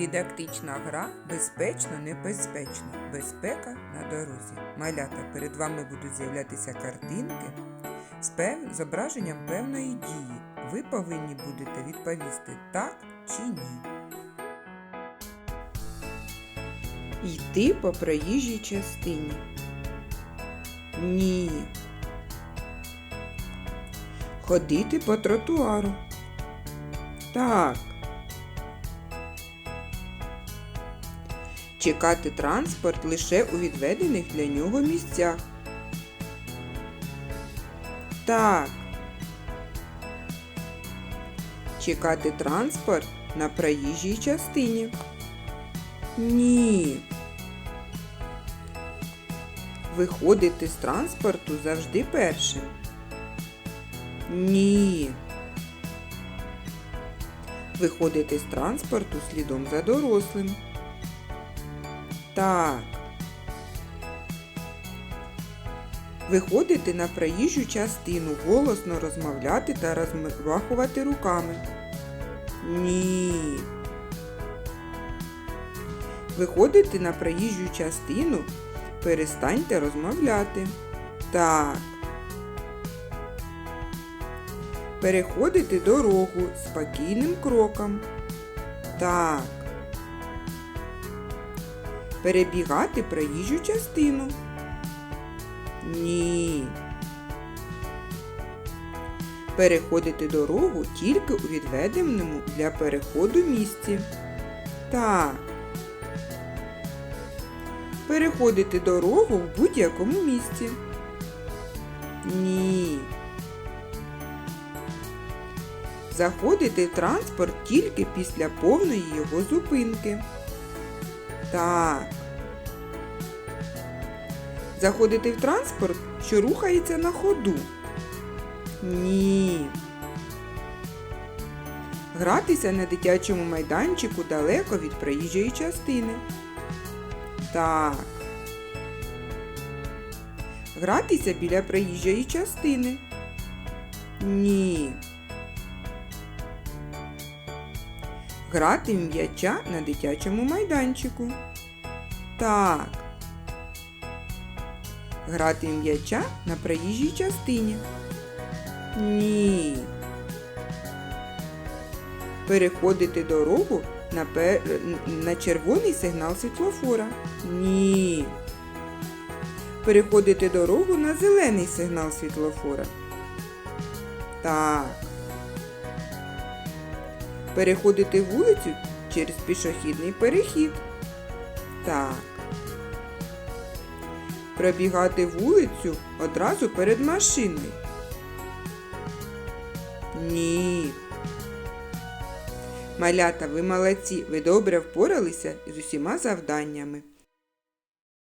Дидактична гра безпечно, небезпечно. Безпека на дорозі. Малята, перед вами будуть з'являтися картинки з зображенням певної дії. Ви повинні будете відповісти так чи ні. Йти по проїжджій частині. Ні. Ходити по тротуару. Так. Чекати транспорт лише у відведених для нього місцях. Так. Чекати транспорт на проїжджій частині. Ні. Виходити з транспорту завжди першим. Ні. Виходити з транспорту слідом за дорослим. Так. Виходити на проїжджу частину, голосно розмовляти та розмахувати руками. Ні. Виходити на проїжджу частину, перестаньте розмовляти. Так. Переходити дорогу спокійним кроком. Так. Перебігати проїжджу частину. Ні. Переходити дорогу тільки у відведеному для переходу місці. Так. Переходити дорогу в будь-якому місці. Ні. Заходити в транспорт тільки після повної його зупинки. Так. Заходити в транспорт, що рухається на ходу. Ні. Гратися на дитячому майданчику далеко від проїжджої частини. Так. Гратися біля проїжджої частини. Ні. Грати в м'яча на дитячому майданчику. Так. Грати в м'яча на проїжджій частині. Ні. Переходити дорогу на, пер... на червоний сигнал світлофора. Ні. Переходити дорогу на зелений сигнал світлофора. Так. Переходити вулицю через пішохідний перехід. Так. Пробігати вулицю одразу перед машиною. Ні. Малята, ви молодці, ви добре впоралися з усіма завданнями.